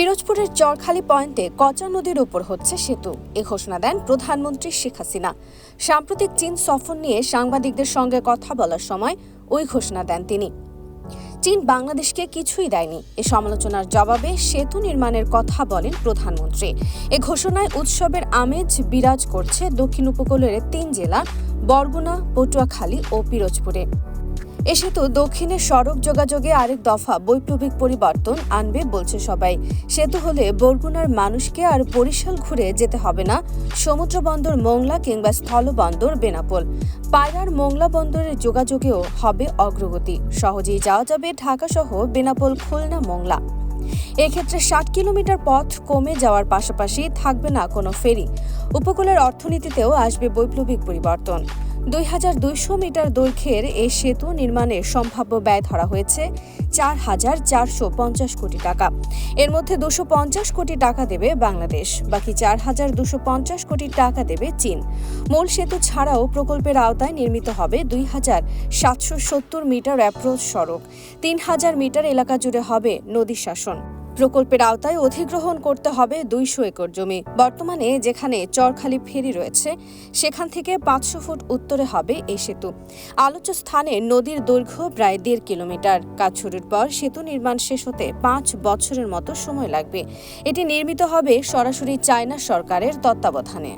পিরোজপুরের চরখালি পয়েন্টে কচা নদীর উপর হচ্ছে সেতু। এ ঘোষণা দেন প্রধানমন্ত্রী শেখ হাসিনা। সাম্প্রতিক চীন সফর নিয়ে সাংবাদিকদের সঙ্গে কথা বলার সময় ওই ঘোষণা দেন তিনি। চীন বাংলাদেশকে কিছুই দেয়নি। এ সমালোচনার জবাবে সেতু নির্মাণের কথা বলেন প্রধানমন্ত্রী। এ ঘোষণায় উৎসবের আমেজ বিরাজ করছে দক্ষিণ উপকূলের তিন জেলা, বরগুনা, পটুয়াখালী ও পিরোজপুরে। এ সেতু দক্ষিণের সড়ক যোগাযোগে আরেক দফা বৈপ্লবিক পরিবর্তন আনবে বলছে সবাই। সেতু হলে বরগুনার মানুষকে আর বরিশাল ঘুরে যেতে হবে না। সমুদ্র বন্দর মোংলা কিংবা স্থলবন্দর বেনাপোল। পায়রার মোংলা বন্দরের যোগাযোগেও হবে অগ্রগতি। সহজেই যাওয়া যাবে ঢাকা সহ বেনাপোল, খুলনা, মোংলা। এক্ষেত্রে ষাট কিলোমিটার পথ কমে যাওয়ার পাশাপাশি থাকবে না কোনো ফেরি। উপকূলের অর্থনীতিতেও আসবে বৈপ্লবিক পরিবর্তন। দুই হাজার দুইশো মিটার দৈর্ঘ্যের এই সেতু নির্মাণের সম্ভাব্য ব্যয় ধরা হয়েছে চার হাজার চারশো পঞ্চাশ কোটি টাকা। এর মধ্যে দুশো পঞ্চাশ কোটি টাকা দেবে বাংলাদেশ, বাকি চার হাজার দুশো পঞ্চাশ কোটি টাকা দেবে চীন। মূল সেতু ছাড়াও প্রকল্পের আওতায় নির্মিত হবে দুই হাজার সাতশো সত্তর মিটার অ্যাপ্রোচ সড়ক। তিন হাজার মিটার এলাকা জুড়ে হবে নদী শাসন। প্রকল্পের আওতায় অধিগ্রহণ করতে হবে দুইশো একর জমি। বর্তমানে যেখানে চরখালি ফেরি রয়েছে, সেখান থেকে পাঁচশো ফুট উত্তরে হবে এই সেতু। আলোচ্য স্থানে নদীর দৈর্ঘ্য প্রায় দেড় কিলোমিটার। কাজ শুরুর পর সেতু নির্মাণ শেষ হতে পাঁচ বছরের মতো সময় লাগবে। এটি নির্মিত হবে সরাসরি চায়না সরকারের তত্ত্বাবধানে।